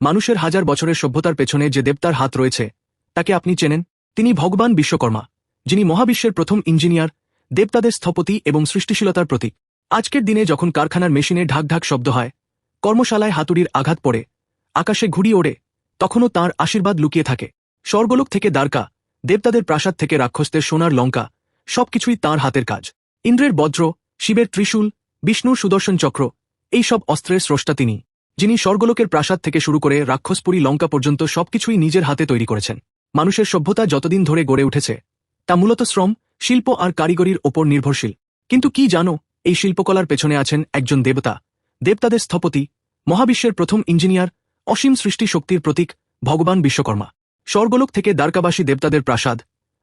মানুষের হাজার বছরের সভ্যতার পেছনে যে দেবতার হাত রয়েছে, তাকে আপনি চেনেন? তিনি ভগবান বিশ্বকর্মা, যিনি মহাবিশ্বের প্রথম ইঞ্জিনিয়ার দেবতাদের স্থপতি এবং সৃষ্টিশীলতার প্রতীক। আজকের দিনে যখন কারখানার মেশিনে ঢাক ঢাক শব্দ হয়, কর্মশালায় হাতুড়ির আঘাত পড়ে, আকাশে ঘুড়ি ওড়ে, তখনও তার আশীর্বাদ লুকিয়ে থাকে। স্বর্গলোক থেকে দ্বারকা দেবতাদের প্রাসাদ থেকে রাক্ষসদের সোনার লঙ্কা, সবকিছুই তার হাতের কাজ। ইন্দ্রের বজ্র, শিবের ত্রিশূল, বিষ্ণুর সুদর্শন চক্র, এই সব অস্ত্রের স্রষ্টা তিনি। যিনি স্বর্গলোকের প্রাসাদ থেকে শুরু করে রাক্ষসপুরী লঙ্কা পর্যন্ত সবকিছুই নিজের হাতে তৈরি করেছেন। মানুষের সভ্যতা যতদিন ধরে গড়ে উঠেছে, তা মূলত শ্রম, শিল্প আর কারিগরির ওপর নির্ভরশীল। কিন্তু কি জানো, এই শিল্পকলার পেছনে আছেন একজন দেবতা। দেবতাদের স্থপতি, মহাবিশ্বের প্রথম ইঞ্জিনিয়ার, অসীম সৃষ্টি শক্তির প্রতীক ভগবান বিশ্বকর্মা। স্বর্গলোক থেকে দ্বারকাবাসী দেবতাদের প্রাসাদ,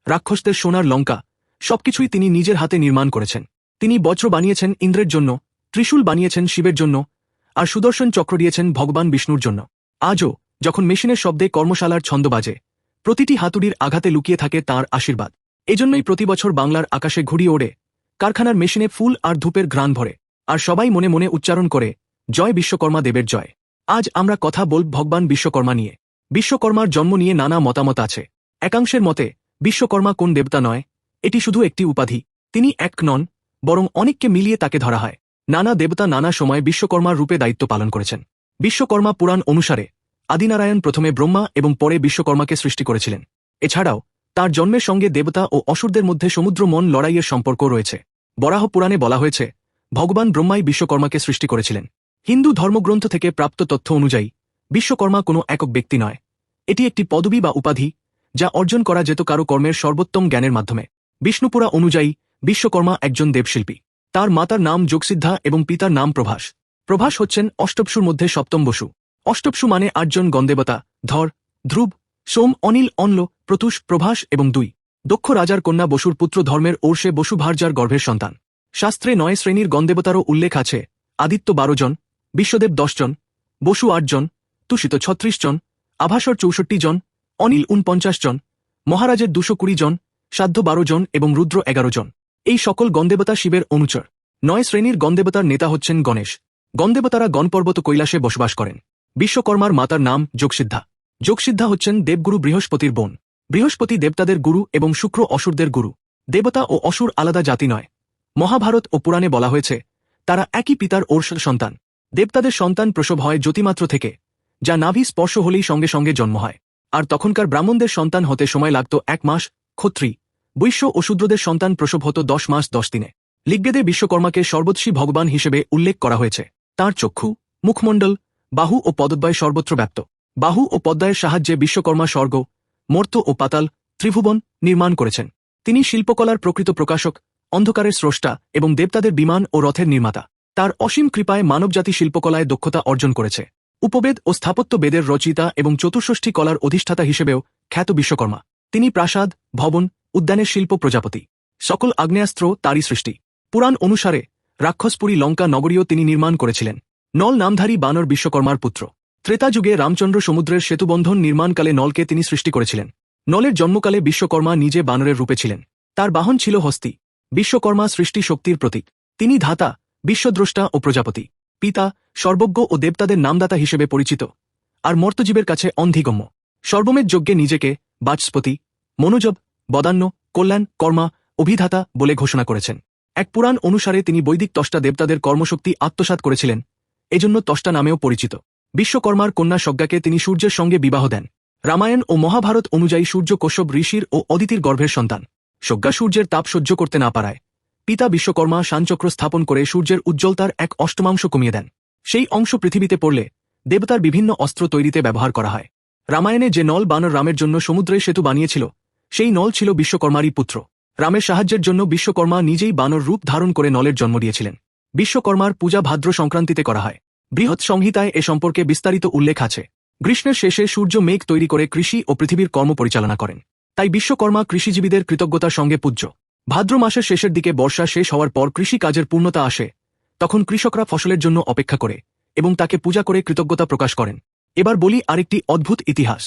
রাক্ষসদের সোনার লঙ্কা, সবকিছুই তিনি নিজের হাতে নির্মাণ করেছেন। তিনি বজ্র বানিয়েছেন ইন্দ্রের জন্য, ত্রিশূল বানিয়েছেন শিবের জন্য আর সুদর্শন চক্র দিয়েছেন ভগবান বিষ্ণুর জন্য। আজও, যখন মেশিনের শব্দে কর্মশালার ছন্দ বাজে, প্রতিটি হাতুড়ির আঘাতে লুকিয়ে থাকে তার আশীর্বাদ। এজন্যই প্রতি বছর বাংলার আকাশে ঘুড়ি ওড়ে, কারখানার মেশিনে ফুল আর ধূপের ঘ্রাণ ভরে, আর সবাই মনে মনে উচ্চারণ করে, জয় বিশ্বকর্মা দেবের জয়। আজ আমরা কথা বল ভগবান বিশ্বকর্মা নিয়ে। বিশ্বকর্মার জন্ম নিয়ে নানা মতামত আছে। একাংশের মতে, বিশ্বকর্মা কোন দেবতা নয়, এটি শুধু একটি উপাধি। তিনি এক নন, বরং অনেককে মিলিয়ে তাকে ধরা হয়। নানা দেবতা নানা সময় বিশ্বকর্মার রূপে দায়িত্ব পালন করেছেন। বিশ্বকর্মা পুরাণ অনুসারে আদিনারায়ণ প্রথমে ব্রহ্মা এবং পরে বিশ্বকর্মাকে সৃষ্টি করেছিলেন। এছাড়াও, তার জন্মের সঙ্গে দেবতা ও অসুরদের মধ্যে সমুদ্র মন লড়াইয়ের সম্পর্ক রয়েছে। বরাহ পুরাণে বলা হয়েছে, ভগবান ব্রহ্মাই বিশ্বকর্মাকে সৃষ্টি করেছিলেন। হিন্দু ধর্মগ্রন্থ থেকে প্রাপ্ত তথ্য অনুযায়ী, বিশ্বকর্মা কোনো একক ব্যক্তি নয়। এটি একটি পদবি বা উপাধি, যা অর্জন করা যেত কারও কর্মের সর্বোত্তম জ্ঞানের মাধ্যমে। বিষ্ণুপুরা অনুযায়ী, বিশ্বকর্মা একজন দেবশিল্পী। তার মাতার নাম যোগসিদ্ধা এবং পিতার নাম প্রভাস। প্রভাস হচ্ছেন অষ্টপসুর মধ্যে সপ্তম বসু। অষ্টপসু মানে আটজন গন্দেবতা, ধর, ধ্রুব, সোম, অনিল, অনল, প্রতুষ, প্রভাস এবং দুই। দক্ষ রাজার কন্যা বসুর পুত্র ধর্মের ওর্ষে বসু ভার্যার গর্ভের সন্তান। শাস্ত্রে নয় শ্রেণির গন্দেবতারও উল্লেখ আছে, আদিত্য বারো জন, বিশ্বদেব দশজন বসু আটজন তুষিত ছত্রিশ জন, আভাসর চৌষট্টি জন, অনিল উনপঞ্চাশ জন, মহারাজের দুশো কুড়ি জন, সাধ্য বারো জন এবং রুদ্র এগারো জন। এই সকল গণদেবতা শিবের অনুচর। নয় শ্রেণির গণদেবতার নেতা হচ্ছেন গণেশ। গণদেবতারা গণপর্বত কৈলাসে বসবাস করেন। বিশ্বকর্মার মাতার নাম যোগসিদ্ধা। যোগসিদ্ধা হচ্ছেন দেবগুরু বৃহস্পতির বোন। বৃহস্পতি দেবতাদের গুরু এবং শুক্র অসুরদের গুরু। দেবতা ও অসুর আলাদা জাতি নয়। মহাভারত ও পুরাণে বলা হয়েছে, তারা একই পিতার ওর্ষ সন্তান। দেবতাদের সন্তান প্রসব হয় জ্যোতিমাত্র থেকে, যা নাভি স্পর্শ হলেই সঙ্গে সঙ্গে জন্ম হয়। আর তখনকার ব্রাহ্মণদের সন্তান হতে সময় লাগত এক মাস ক্ষত্রি। বৈশ্য ও শূদ্রদের সন্তান প্রসব হত দশ মাস দশ দিনে। ঋগ্বেদে বিশ্বকর্মাকে সর্বৎসী ভগবান হিসেবে উল্লেখ করা হয়েছে। তার চক্ষু, মুখমণ্ডল, বাহু ও পদদ্বয় সর্বত্র ব্যাপ্ত। বাহু ও পদ্মায়ের সাহায্যে বিশ্বকর্মা স্বর্গ, মর্ত ও পাতাল ত্রিভুবন নির্মাণ করেছেন। তিনি শিল্পকলার প্রকৃত প্রকাশক, অন্ধকারের স্রষ্টা এবং দেবতাদের বিমান ও রথের নির্মাতা। তার অসীম কৃপায় মানবজাতি শিল্পকলায় দক্ষতা অর্জন করেছে। উপবেদ ও স্থাপত্য বেদের রচয়িতা এবং চতুষষ্ঠী কলার অধিষ্ঠাতা হিসেবেও খ্যাত বিশ্বকর্মা। তিনি প্রাসাদ, ভবন, উদ্যানের শিল্প প্রজাপতি। সকল আগ্নেয়াস্ত্র তারই সৃষ্টি। পুরাণ অনুসারে রাক্ষসপুরী লঙ্কা নগরীও তিনি নির্মাণ করেছিলেন। নল নামধারী বানর বিশ্বকর্মার পুত্র। ত্রেতা যুগে রামচন্দ্র সমুদ্রের সেতুবন্ধন নির্মাণকালে নলকে তিনি সৃষ্টি করেছিলেন। নলের জন্মকালে বিশ্বকর্মা নিজে বানরের রূপে ছিলেন। তার বাহন ছিল হস্তি। বিশ্বকর্মা সৃষ্টি শক্তির প্রতীক। তিনি ধাতা, বিশ্বদ্রষ্টা ও প্রজাপতি। পিতা, সর্বজ্ঞ ও দেবতাদের নামদাতা হিসেবে পরিচিত। আর মর্তজীবের কাছে অন্ধিগম্য। সর্বমের যজ্ঞে নিজেকে বাচস্পতি, মনোজব, বদান্য, কল্যাণ, কর্মা, অভিধাতা বলে ঘোষণা করেছেন। এক পুরাণ অনুসারে তিনি বৈদিক তষ্টা দেবতাদের কর্মশক্তি আত্মসাত করেছিলেন। এজন্য তষ্টা নামেও পরিচিত। বিশ্বকর্মার কন্যা সজ্ঞাকে তিনি সূর্যের সঙ্গে বিবাহ দেন। রামায়ণ ও মহাভারত অনুযায়ী সূর্য কশ্যপ, ঋষির ও অদিতির গর্ভের সন্তান। সজ্ঞা সূর্যের তাপ সহ্য করতে না পারায় পিতা বিশ্বকর্মা শানচক্র স্থাপন করে সূর্যের উজ্জ্বলতার এক অষ্টমাংশ কমিয়ে দেন। সেই অংশ পৃথিবীতে পড়লে দেবতার বিভিন্ন অস্ত্র তৈরিতে ব্যবহার করা হয়। রামায়ণে যে নল বানর রামের জন্য সমুদ্রে সেতু বানিয়েছিল, সেই নল ছিল বিশ্বকর্মারই পুত্র। রামের সাহায্যের জন্য বিশ্বকর্মা নিজেই বানর রূপ ধারণ করে নলের জন্ম দিয়েছিলেন। বিশ্বকর্মার পূজা ভাদ্র সংক্রান্তিতে করা হয়। বৃহৎ সংহিতায় এ সম্পর্কে বিস্তারিত উল্লেখ আছে। গ্রীষ্মের শেষে সূর্য মেঘ তৈরি করে কৃষি ও পৃথিবীর কর্ম পরিচালনা করেন। তাই বিশ্বকর্মা কৃষিজীবীদের কৃতজ্ঞতার সঙ্গে পূজ্য। ভাদ্র মাসের শেষের দিকে বর্ষা শেষ হওয়ার পর কৃষি কাজের পূর্ণতা আসে, তখন কৃষকরা ফসলের জন্য অপেক্ষা করে এবং তাকে পূজা করে কৃতজ্ঞতা প্রকাশ করেন। এবার বলি আরেকটি অদ্ভুত ইতিহাস।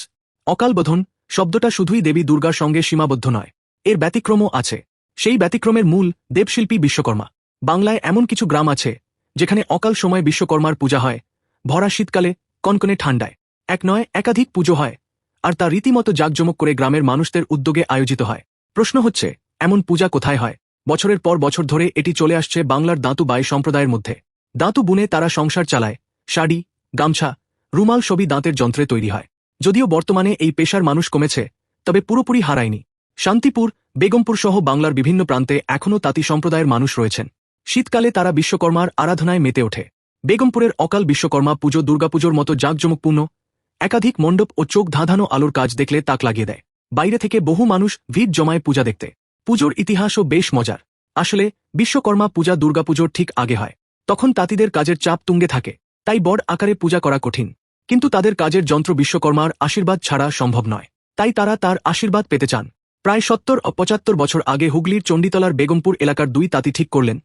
অকালবোধন শব্দটা শুধুই দেবী দুর্গার সঙ্গে সীমাবদ্ধ নয়। এর ব্যতিক্রমও আছে। সেই ব্যতিক্রমের মূল দেবশিল্পী বিশ্বকর্মা। বাংলায় এমন কিছু গ্রাম আছে, যেখানে অকাল সময় বিশ্বকর্মার পূজা হয়। ভরা শীতকালে, কনকনে ঠান্ডায় এক নয়, একাধিক পুজো হয়। আর তা রীতিমতো জাঁকজমক করে গ্রামের মানুষদের উদ্যোগে আয়োজিত হয়। প্রশ্ন হচ্ছে, এমন পূজা কোথায় হয়? বছরের পর বছর ধরে এটি চলে আসছে বাংলার দাঁতু বাই সম্প্রদায়ের মধ্যে। দাঁতু বুনে তারা সংসার চালায়। শাড়ি, গামছা রুমাল সবই দাঁতের যন্ত্রে তৈরি হয়। যদিও বর্তমানে এই পেশার মানুষ কমেছে, তবে পুরোপুরি হারায়নি। শান্তিপুর, বেগমপুর সহ বাংলার বিভিন্ন প্রান্তে এখনও তাঁতি সম্প্রদায়ের মানুষ রয়েছেন। শীতকালে তারা বিশ্বকর্মার আরাধনায় মেতে ওঠে। বেগমপুরের অকাল বিশ্বকর্মা পুজো, দুর্গাপুজোর মতো জাঁকজমকপূর্ণ, একাধিক মণ্ডপ ও চোখ ধাঁধানো আলোর কাজ দেখলে তাক লাগিয়ে দেয়। বাইরে থেকে বহু মানুষ ভিড় জমায় পূজা দেখতে। পুজোর ইতিহাসও বেশ মজার। আসলে, বিশ্বকর্মা পূজা, দুর্গাপুজোর ঠিক আগে হয়। তখন তাঁতিদের কাজের চাপ তুঙ্গে থাকে, তাই বড় আকারে পূজা করা কঠিন। কিন্তু তাদের কাজের যন্ত্র বিশ্বকর্মার আশীর্বাদ ছাড়া সম্ভব নয়। তাই তারা তার আশীর্বাদ পেতে চান। প্রায় সত্তর ও পঁচাত্তর বছর আগে হুগলির চণ্ডীতলার বেগমপুর এলাকার দুই তাঁতি ঠিক করলেন।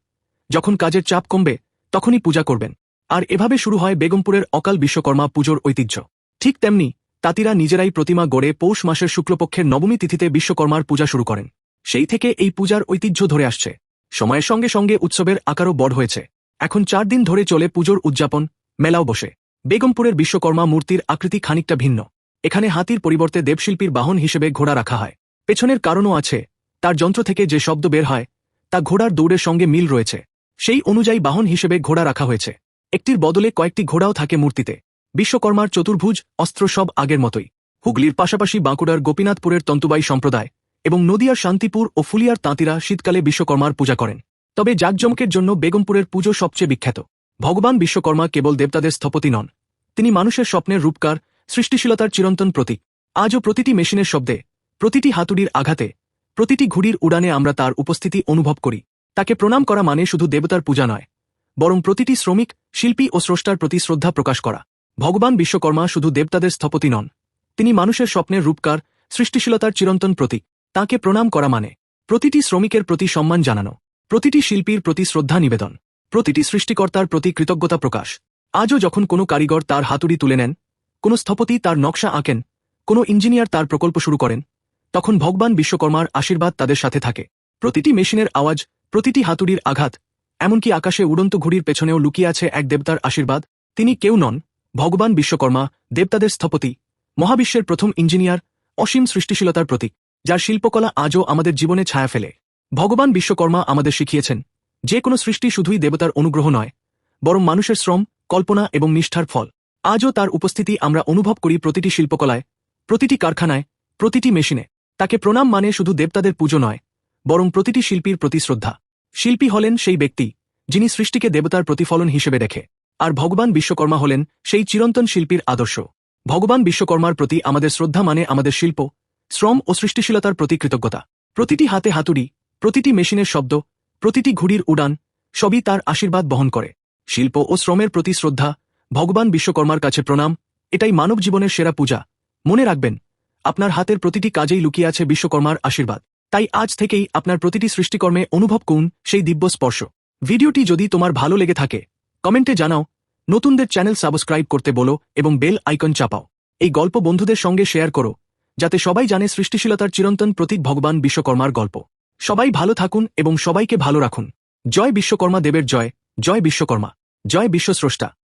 যখন কাজের চাপ কমবে, তখনই পূজা করবেন। আর এভাবে শুরু হয় বেগমপুরের অকাল বিশ্বকর্মা পুজোর ঐতিহ্য। ঠিক তেমনি, তাঁতিরা নিজেরাই প্রতিমা গড়ে পৌষ মাসের শুক্লপক্ষের নবমী তিথিতে বিশ্বকর্মার পূজা শুরু করেন। সেই থেকে এই পূজার ঐতিহ্য ধরে আসছে। সময়ের সঙ্গে সঙ্গে উৎসবের আকারও বড় হয়েছে। এখন চার দিন ধরে চলে পুজোর উদযাপন, মেলাও বসে। বেগমপুরের বিশ্বকর্মা মূর্তির আকৃতি খানিকটা ভিন্ন। এখানে হাতির পরিবর্তে দেবশিল্পীর বাহন হিসেবে ঘোড়া রাখা হয়। পেছনের কারণও আছে। তার যন্ত্র থেকে যে শব্দ বের হয়, তা ঘোড়ার দৌড়ের সঙ্গে মিল রয়েছে। সেই অনুযায়ী বাহন হিসেবে ঘোড়া রাখা হয়েছে। একটির বদলে কয়েকটি ঘোড়াও থাকে মূর্তিতে। বিশ্বকর্মার চতুর্ভুজ, অস্ত্র সব আগের মতোই। হুগলির পাশাপাশি বাঁকুড়ার গোপীনাথপুরের তন্তুবাই সম্প্রদায় এবং নদিয়ার শান্তিপুর ও ফুলিয়ার তাঁতিরা শীতকালে বিশ্বকর্মার পূজা করেন। তবে জাকজমকের জন্য বেগমপুরের পুজো সবচেয়ে বিখ্যাত। ভগবান বিশ্বকর্মা কেবল দেবতাদের স্থপতি নন। তিনি মানুষের স্বপ্নের রূপকার, সৃষ্টিশীলতার চিরন্তন প্রতীক। আজও প্রতিটি মেশিনের শব্দে, প্রতিটি হাতুড়ির আঘাতে, প্রতিটি ঘুড়ির উড়ানে আমরা তার উপস্থিতি অনুভব করি। তাকে প্রণাম করা মানে শুধু দেবতার পূজা নয়, বরং প্রতিটি শ্রমিক, শিল্পী ও স্রষ্টার প্রতি শ্রদ্ধা প্রকাশ করা। ভগবান বিশ্বকর্মা শুধু দেবতাদের স্থপতি নন, তিনি মানুষের স্বপ্নের রূপকার, সৃষ্টিশীলতার চিরন্তন প্রতীক। তাকে প্রণাম করা মানে প্রতিটি শ্রমিকের প্রতি সম্মান জানানো, প্রতিটি শিল্পীর প্রতি শ্রদ্ধা নিবেদন, প্রতিটি সৃষ্টিকর্তার প্রতি কৃতজ্ঞতা প্রকাশ। আজও যখন কোনো কারিগর তার হাতুড়ি তুলে নেন, কোনো স্থপতি তার নকশা আঁকেন, কোনো ইঞ্জিনিয়ার তার প্রকল্প শুরু করেন, তখন ভগবান বিশ্বকর্মার আশীর্বাদ তাদের সাথে থাকে। প্রতিটি মেশিনের আওয়াজ, প্রতিটি হাতুড়ির আঘাত, এমনকি আকাশে উড়ন্ত ঘুড়ির পেছনেও লুকিয়ে আছে এক দেবতার আশীর্বাদ, তিনি কেউ নন, ভগবান বিশ্বকর্মা, দেবতাদের স্থপতি, মহাবিশ্বের প্রথম ইঞ্জিনিয়ার, অসীম সৃষ্টিশীলতার প্রতীক, যার শিল্পকলা আজও আমাদের জীবনে ছায়া ফেলে। ভগবান বিশ্বকর্মা আমাদের শিখিয়েছেন, যে কোনো সৃষ্টি শুধুই দেবতার অনুগ্রহ নয়, বরং মানুষের শ্রম কল্পনা এবং নিষ্ঠার ফল। আজও তার উপস্থিতি আমরা অনুভব করি প্রতিটি শিল্পকলায়, প্রতিটি কারখানায়, প্রতিটি মেশিনে। তাকে প্রণাম মানে শুধু দেবতাদের পুজো নয়, বরং প্রতিটি শিল্পীর প্রতি শ্রদ্ধা। শিল্পী হলেন সেই ব্যক্তি, যিনি সৃষ্টিকে দেবতার প্রতিফলন হিসেবে দেখে। আর ভগবান বিশ্বকর্মা হলেন সেই চিরন্তন শিল্পীর আদর্শ। ভগবান বিশ্বকর্মার প্রতি আমাদের শ্রদ্ধা মানে আমাদের শিল্প, শ্রম ও সৃষ্টিশীলতার প্রতি কৃতজ্ঞতা। প্রতিটি হাতে হাতুড়ি, প্রতিটি মেশিনের শব্দ, প্রতিটি ঘুড়ির উড়ান, সবই তার আশীর্বাদ বহন করে। শিল্প ও শ্রমের প্রতি শ্রদ্ধা, ভগবান বিশ্বকর্মার কাছে প্রণাম, এটাই মানব জীবনের সেরা পূজা। মনে রাখবেন, আপনার হাতের প্রতিটি কাজেই লুকিয়ে আছে বিশ্বকর্মার আশীর্বাদ। তাই আজ থেকেই আপনার প্রতিটি সৃষ্টিকর্মে অনুভব করুন সেই দিব্য স্পর্শ। ভিডিওটি যদি তোমার ভালো লেগে থাকে, কমেন্টে জানাও, নতুনদের চ্যানেল সাবস্ক্রাইব করতে বলো এবং বেল আইকন চাপাও। এই গল্প বন্ধুদের সঙ্গে শেয়ার করো, যাতে সবাই জানে সৃষ্টিশীলতার চিরন্তন প্রতীক ভগবান বিশ্বকর্মার গল্প। সবাই ভালো থাকুন এবং সবাইকে ভালো রাখুন। জয় বিশ্বকর্মা দেবের জয় জয় বিশ্বকর্মা। জয় বিশ্বস্রষ্টা।